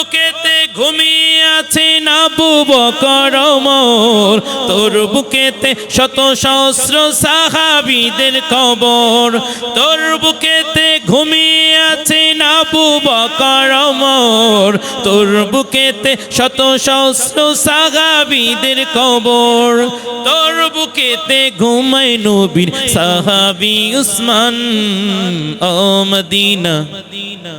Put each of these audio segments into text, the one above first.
বুকেতে ঘুমিয়ে আছে নাবু বকর তোর বুকেতে শত সহস্র সাহাবীদের কবর। তোর বুকেতে ঘুমিয়ে আছে নাবু বকর তোর বুকেতে শত সহস্র সাহাবীদের কবর। তোর বুকেতে ঘুমায় নবীর সাহাবি উসমান ও মদিনা মদিনা।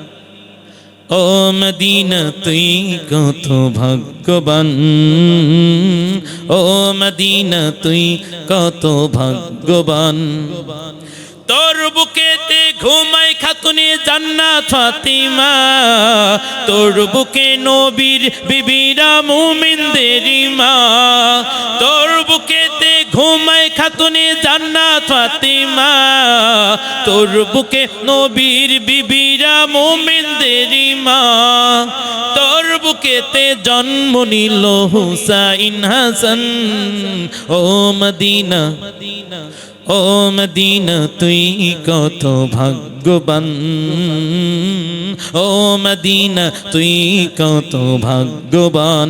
ও মদিনা তুই কত ভাগ্যবান। ও মদিনা তুই কত ভাগ্যবান। তোর বুকেতে ঘুমাই খাতুনে জান্নাত ফাতিমা। তোর বুকে নবীর বিবিরা মুমিনদের মা তোর বুকেতে ঘুমাই খাতুনে জান্নাত ফাতিমা। তোর বুকে নবীর বিবিরা মুমিনদের মা তোর বুকেতে জন্ম নিল হুসাইন হাসান। ও মদিনা ও মদিনা, তুই কত ভাগ্যবান। ও মদিনা, তুই কত ভাগ্যবান।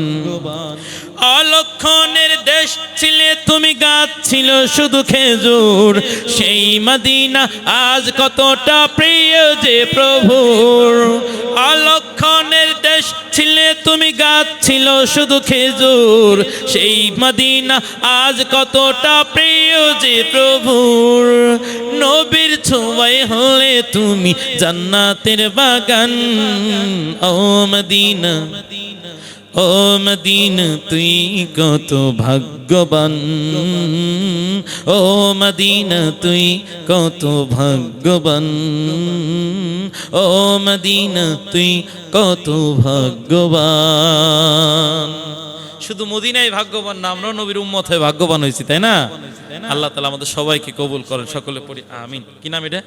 অলক্ষণের দেশ ছিলে, তুমি গাছ ছিল শুধু খেজুর। সেই মদিনা আজ কতটা প্রিয় যে প্রভুর। অলক্ষণের দেশ ছিলে, তুমি গাছ ছিল শুধু খেজুর। সেই মদিনা আজ কতটা প্রিয় যে প্রভুর। নবীর ছোঁয়ায় হলে তুমি জান্নাতের বাগান, ও মদিনা। ও মদিনা তুই কত ভাগ্যবান। ও মদিনা তুই কত ভাগ্যবান। ও মদিনা তুই কত ভাগ্যবান। শুধু মদিনাই ভাগ্যবান না আমরা নবীর উম্মত হয়ে ভাগ্যবান হয়েছি তাই না? আল্লাহ তালা আমাদের সবাইকে কবুল করেন সকলে পড়ি আমিন। কি নাম এটা?